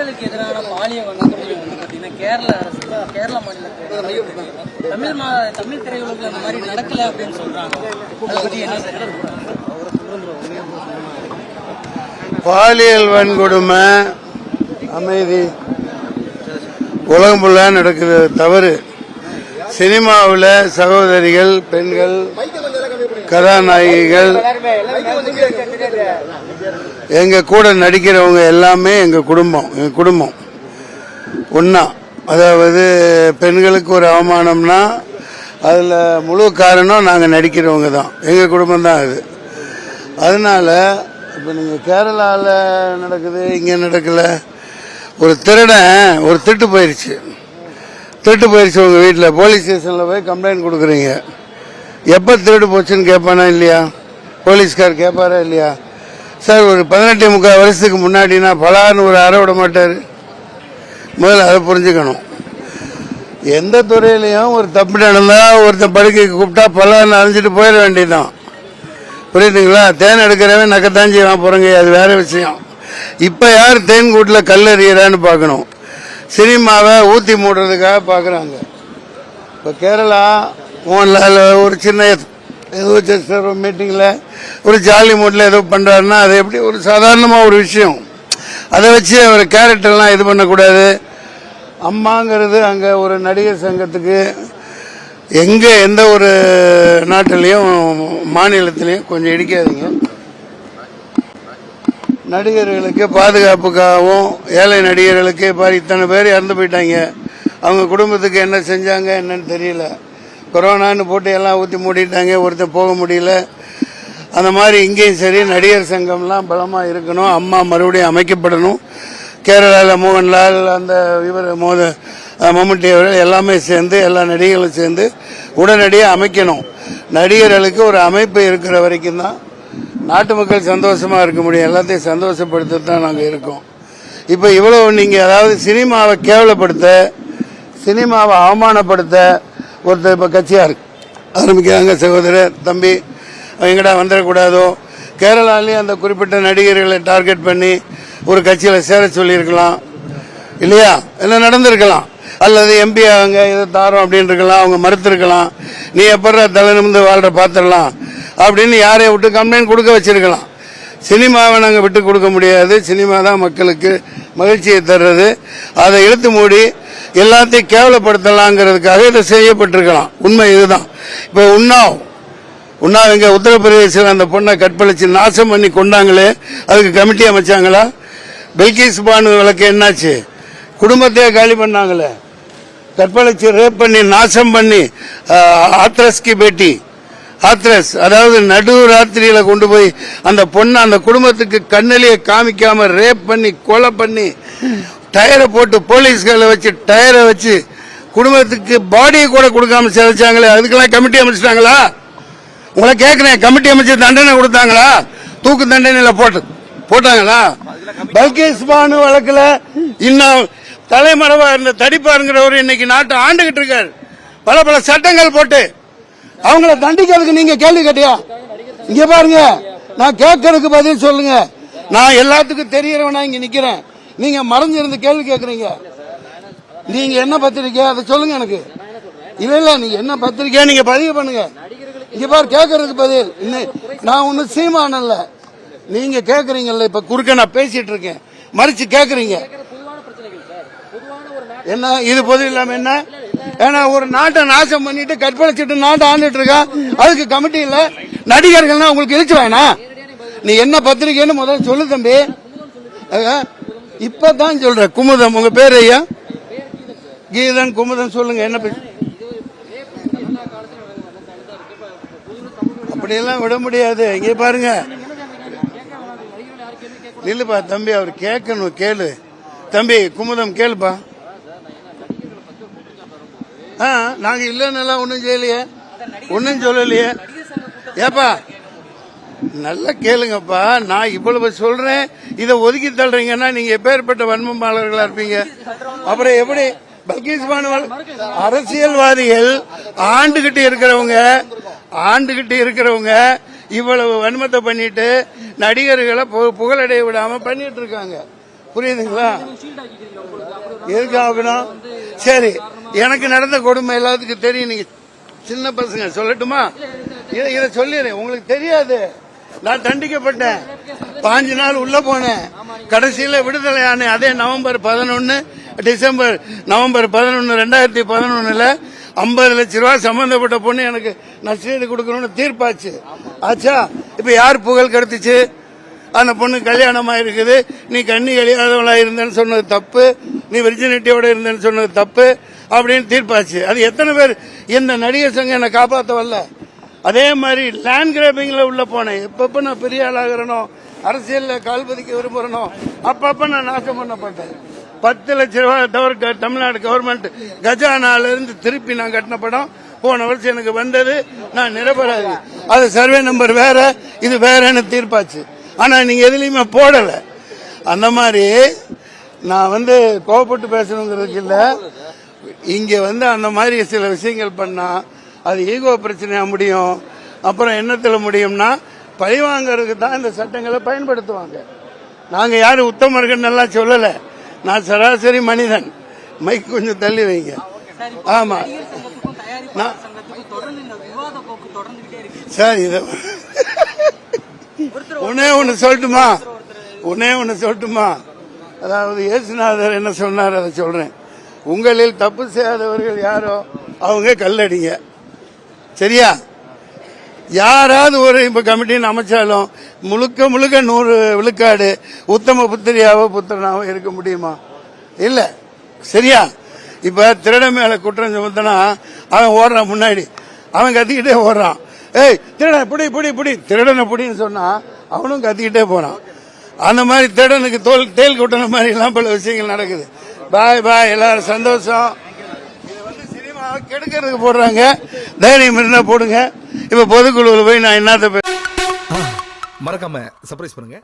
பெண்களுக்கு எதிரான பாலியல் வன்கொடுமை வந்து பார்த்தீங்கன்னா கேரள அரசு கேரள மாநிலத்தில் தமிழ் மா தமிழ் திரையுலகில் அந்த மாதிரி நடக்கல அப்படின்னு சொல்றாங்க. பாலியல் வன்கொடுமை அமைதி. உலகம் ஃபுல்லாக நடக்குது. தவறு. சினிமாவில் சகோதரிகள் பெண்கள் கதாநாயகிகள் எங்கள் கூட நடிக்கிறவங்க எல்லாமே எங்கள் குடும்பம் எங்கள் குடும்பம். ஒன்றா அதாவது பெண்களுக்கு ஒரு அவமானம்னா அதில் முழு காரணம் நாங்கள் நடிக்கிறவங்க தான். எங்கள் குடும்பம் தான் அது. அதனால இப்போ நீங்கள் கேரளாவில் நடக்குது இங்கே நடக்கலை. ஒரு திருடன் ஒரு திட்டு போயிடுச்சு திருட்டு போயிடுச்சு உங்கள் வீட்டில் போலீஸ் ஸ்டேஷனில் போய் கம்ப்ளைண்ட் கொடுக்குறீங்க. எப்போ திருடு போச்சுன்னு கேட்பானா இல்லையா? போலீஸ்கார் கேட்பாரா இல்லையா? சார் ஒரு பதினெட்டு முக்கால் வருஷத்துக்கு முன்னாடினா பலான்னு ஒரு அறை விட மாட்டார். முதல்ல அதை புரிஞ்சுக்கணும். எந்த துறையிலையும் ஒரு தப்பு நடந்தால் ஒருத்தன் படுக்கைக்கு கூப்பிட்டா பலான்னு அழிஞ்சிட்டு போயிட வேண்டியதுதான். புரியுதுங்களா? தேன் எடுக்கிறவன் நக்கத்தான் செய்வான் போகிறங்க அது வேற விஷயம். இப்போ யார் தேன் கூட்டில் கல் எறிகிறான்னு பார்க்கணும். சினிமாவை ஊற்றி மூடுறதுக்காக பார்க்குறாங்க. இப்போ கேரளா மோகன்லால் ஒரு சின்ன ஏதோ ஜஸ்ட் ஒரு மீட்டிங்கில் ஒரு ஜாலி மூட்டில் ஏதோ பண்ணுறாருன்னா அது எப்படி ஒரு சாதாரணமாக ஒரு விஷயம். அதை வச்சு அவர் கேரக்டர்லாம் இது பண்ணக்கூடாது. அம்மாங்கிறது அங்கே ஒரு நடிகர் சங்கத்துக்கு எங்கே எந்த ஒரு நாட்டிலையும் மாநிலத்திலையும் கொஞ்சம் இடிக்காதீங்க. நடிகர்களுக்கு பாதுகாப்புக்காகவும் ஏழை நடிகர்களுக்கு இப்போ இத்தனை பேர் இறந்து போயிட்டாங்க. அவங்க குடும்பத்துக்கு என்ன செஞ்சாங்க என்னன்னு தெரியல. கொரோனான்னு போட்டு எல்லாம் ஊற்றி மூடிட்டாங்க ஒருத்தர் போக முடியல. அந்த மாதிரி இங்கேயும் சரி நடிகர் சங்கம்லாம் பலமாக இருக்கணும். அம்மா மறுபடியும் அமைக்கப்படணும். கேரளாவில் மோகன்லால் அந்த இவர் மோத மம்முட்டி அவர்கள் எல்லாமே சேர்ந்து எல்லா நடிகர்களும் சேர்ந்து உடனடியாக அமைக்கணும். நடிகர்களுக்கு ஒரு அமைப்பு இருக்கிற வரைக்கும் தான் நாட்டு மக்கள் சந்தோஷமாக இருக்க முடியும். எல்லாத்தையும் சந்தோஷப்படுத்த தான் நாங்கள் இருக்கோம். இப்போ இவ்வளோ நீங்கள் அதாவது சினிமாவை கேவலப்படுத்த சினிமாவை அவமானப்படுத்த ஒருத்தர் இப்போ கட்சியாக இருக்கு ஆரம்பிக்கிறாங்க சகோதரர் தம்பி. எங்கடா வந்துடக்கூடாதோ? கேரளாலேயும் அந்த குறிப்பிட்ட நடிகர்களை டார்கெட் பண்ணி ஒரு கட்சியில் சேர சொல்லியிருக்கலாம். இல்லையா? என்ன நடந்திருக்கலாம். அல்லது எம்பி அவங்க இதை தாரோம் அப்படின்னு இருக்கலாம் அவங்க மறுத்திருக்கலாம். நீ எப்படா தலை நிமிந்து வாழ்கிற பார்த்துடலாம் அப்படின்னு யாரையும் விட்டு கம்ப்ளைண்ட் கொடுக்க வச்சிருக்கலாம். சினிமாவை நாங்கள் விட்டு கொடுக்க முடியாது. சினிமா தான் மக்களுக்கு மகிழ்ச்சியை தர்றது. அதை இழுத்து மூடி எல்லாத்தையும் கேவலப்படுத்தலாங்கிறதுக்காக இதை செய்யப்பட்டிருக்கலாம். உண்மை இதுதான். இப்போ உண்ணாவ். உண்ணாவ் இங்க உத்தரப்பிரதேசில் அந்த பொண்ணை கற்பழிச்சு நாசம் பண்ணி கொண்டாங்களே அதுக்கு கமிட்டி அமைச்சாங்களா? பில்கிஸ் பானு வழக்கு என்னாச்சு? குடும்பத்தையே காலி பண்ணாங்களே. கற்பழிச்சு ரேப் பண்ணி நாசம் பண்ணி ஆத்ரஸ்கி பேட்டி. ஆத்ரஸ் அதாவது நடு ராத்திரியில கொண்டு போய் அந்த பொண்ணை அந்த குடும்பத்துக்கு கண்ணிலேயே காமிக்காம ரேப் பண்ணி கொலை பண்ணி டயரை போட்டு போலீஸ்களை வச்சு டயரை வச்சு குடும்பத்துக்கு பாடியை கூட கொடுக்காம சிதைச்சாங்களே அதுக்கெல்லாம் கமிட்டி அமைச்சிட்டாங்களா? உங்களை கேட்குறேன் கமிட்டி அமைச்சு தண்டனை கொடுத்தாங்களா? தூக்கு தண்டனையில போட்டு போட்டாங்களா? பல்கேஸ் பானு வழக்கில் இன்னும் தலைமறைவா இருந்த தடிப்பாருங்கிறவர் இன்னைக்கு நாட்டை ஆண்டுகிட்டு இருக்காரு. பல பல சட்டங்கள் போட்டு. அவங்கள தண்டிக்கிறதுக்கு நீங்க கேள்வி கேட்டியா? இங்க பாருங்க. நான் கேட்கறதுக்கு பதில் சொல்லுங்க. நான் எல்லாத்துக்கும் தெரியறவனா இங்க நிக்கிறேன். நீங்க மறைஞ்சிருந்து கேள்வி கேட்குறீங்க நீங்க என்ன பத்திரிக்கை? அதை சொல்லுங்க எனக்கு. இல்ல இல்ல நீங்க என்ன பத்திரிக்கை நீங்க பதிவு பண்ணுங்க. இங்க பாரு கேட்கறதுக்கு பதில். நான் ஒண்ணு சீமானல்ல நீங்க கேக்குறீங்கல்ல இப்ப குறுக்க நான் பேசிட்டு இருக்கேன். மறிச்சு கேக்குறீங்க. என்ன இது பொது இல்லாம என்ன? ஏன்னா ஒரு நாட்டை நாசம் பண்ணிட்டு கற்பழிச்சிட்டு நாட்டை ஆண்டுட்டு இருக்கா? அதுக்கு கமிட்டி இல்ல. நடிகர்கள்னா உங்களுக்கு இருச்சு வேணா. நீ என்ன பத்திரிக்கைன்னு முதல்ல சொல்லு தம்பி. இப்பதான் சொல்ற குமுதம் உங்க பேர் ஐயா? கீதன் குமுதம் சொல்லுங்க என்ன பேச அப்படியெல்லாம் விட முடியாது. இங்க பாருங்க. நில்லுப்பா தம்பி அவர் கேட்கணும் கேளு. தம்பி குமுதம் கேளுப்பா. ஆ நாங்க இல்லைன்னு ஒன்றும் செய்யலையே. ஒன்றும் சொல்லலையே. ஏப்பா நல்லா கேளுங்கப்பா. நான் இவ்வளவு சொல்றேன். இதை ஒதுக்கி தள்ளுறீங்கன்னா நீங்க எப்பேற்பட்ட வன்மமாளர்களா இருப்பீங்க? அப்புறம் எப்படி? பல்கீஸ் பானுவால் அரசியல்வாதிகள் ஆண்டுகிட்டு இருக்கிறவங்க ஆண்டுகிட்டு இருக்கிறவங்க இவ்வளவு வன்மத்தை பண்ணிட்டு நடிகர்களை பு- புகழடைய விடாம பண்ணிட்டு இருக்காங்க. புரியுதுங்களா? எதுக்கு ஆகணும்? சரி. எனக்கு நடந்த கொடுமை எல்லாத்துக்கும் தெரியும். நீங்க சின்ன பசங்க. சொல்லட்டுமா? இதை இதை சொல்லிடுறேன். உங்களுக்கு தெரியாது. நான் தண்டிக்கப்பட்டேன். பாஞ்சு நாள் உள்ள போனேன். கடைசியில விடுதலை ஆனேன். அதே நவம்பர் பதினொன்னு டிசம்பர் நவம்பர் பதினொன்னு ரெண்டாயிரத்தி பதினொன்னுல ஐம்பது லட்ச ரூபாய் சம்பந்தப்பட்ட பொண்ணு எனக்கு நஷ்டீடு கொடுக்கணும்னு தீர்ப்பாச்சு. ஆச்சா? இப்ப யார் புகழ் கெடுத்துச்சு? அந்த பொண்ணு கல்யாணமா இருக்குது நீ கண்ணி கழியாதவளா இருந்தேன்னு சொன்னது தப்பு. நீ விர்ஜினிட்டியோட இருந்தேன்னு சொன்னது தப்பு. அப்படின்னு தீர்ப்பாச்சு. அது எத்தனை பேர்? இந்த நடிகர் சங்கம் என்னை காப்பாற்ற வரல அதே மாதிரி லேண்ட் கிராபிங்ல உள்ள போனேன். எப்பப்ப நான் பெரிய ஆளாகிறனோ அரசியலில் கால் பதிக்க விரும்புறனோ அப்பப்ப நான் நாசம் பண்ணப்பட்டேன். பத்து லட்ச ரூபாய் தமிழ்நாடு கவர்மெண்ட் கஜானால இருந்து திருப்பி நான் கட்டின படம் போன வருஷம் எனக்கு வந்தது. நான் நிரபராது. அது சர்வே நம்பர் வேற இது வேறன்னு தீர்ப்பாச்சு. ஆனா நீங்க எதுலேயுமே போடல. அந்த மாதிரி நான் வந்து கோவப்பட்டு பேசணுங்கிறதுக்கு இல்ல. இங்க வந்து அந்த மாதிரி சில விஷயங்கள் பண்ணா அது ஈகோ பிரச்சனையா முடியும்? அப்புறம் என்னத்துல முடியும்னா பழிவாங்கறதுக்கு தான் இந்த சட்டங்களை பயன்படுத்துவாங்க. நாங்க யாரும் உத்தமர்கள் எல்லாம் சொல்லல. நான் சராசரி மனிதன். மைக் கொஞ்சம் தள்ளி வைங்க. சார். இப்போ ஆமா நடிகர் சங்கத்துக்கும் தயாரிப்பாளர் சங்கத்துக்கும் தொடர்ந்து இந்த விவாத போக்கு தொடர்ந்துகிட்டே இருக்கு. சார் இத உன்னே ஒண்ணு சொல்லட்டுமா? உன்னே ஒண்ணு சொல்லட்டுமா? அதாவது இயேசுநாதர் என்ன சொன்னார் அதை சொல்றேன். உங்களில் தப்பு செய்யாதவர்கள் யாரோ? அவங்க கல்லடிங்க. சரியா? யாராவது ஒரு இப்ப கமிட்டின்னு அமைச்சாலும் முழுக்க முழுக்க நூறு விழுக்காடு உத்தம புத்திரியாவோ புத்திரனாவோ இருக்க முடியுமா? இல்ல. சரியா? இப்ப திருட மேல குற்றம் சுமத்தினா அவன் ஓடுறான் முன்னாடி. அவன் கத்திக்கிட்டே ஓடுறான். ஏய் திருடன் புடி புடி புடி. திருடனை புடின்னு சொன்னா அவனும் கத்திக்கிட்டே போறான். அந்த மாதிரி திருடனுக்கு தோல் தேல் கொட்டின மாதிரி எல்லாம் பல விஷயங்கள் நடக்குது. பாய் பாய். எல்லாரும் சந்தோஷம். கெடுக்கிறதுக்கு போடுறாங்க. தைரியம் இருந்தா போடுங்க. இப்ப பொதுக்குழுவில் போய் நான் என்னத்த பே- மறக்காம சர்ப்ரைஸ் பண்ணுங்க.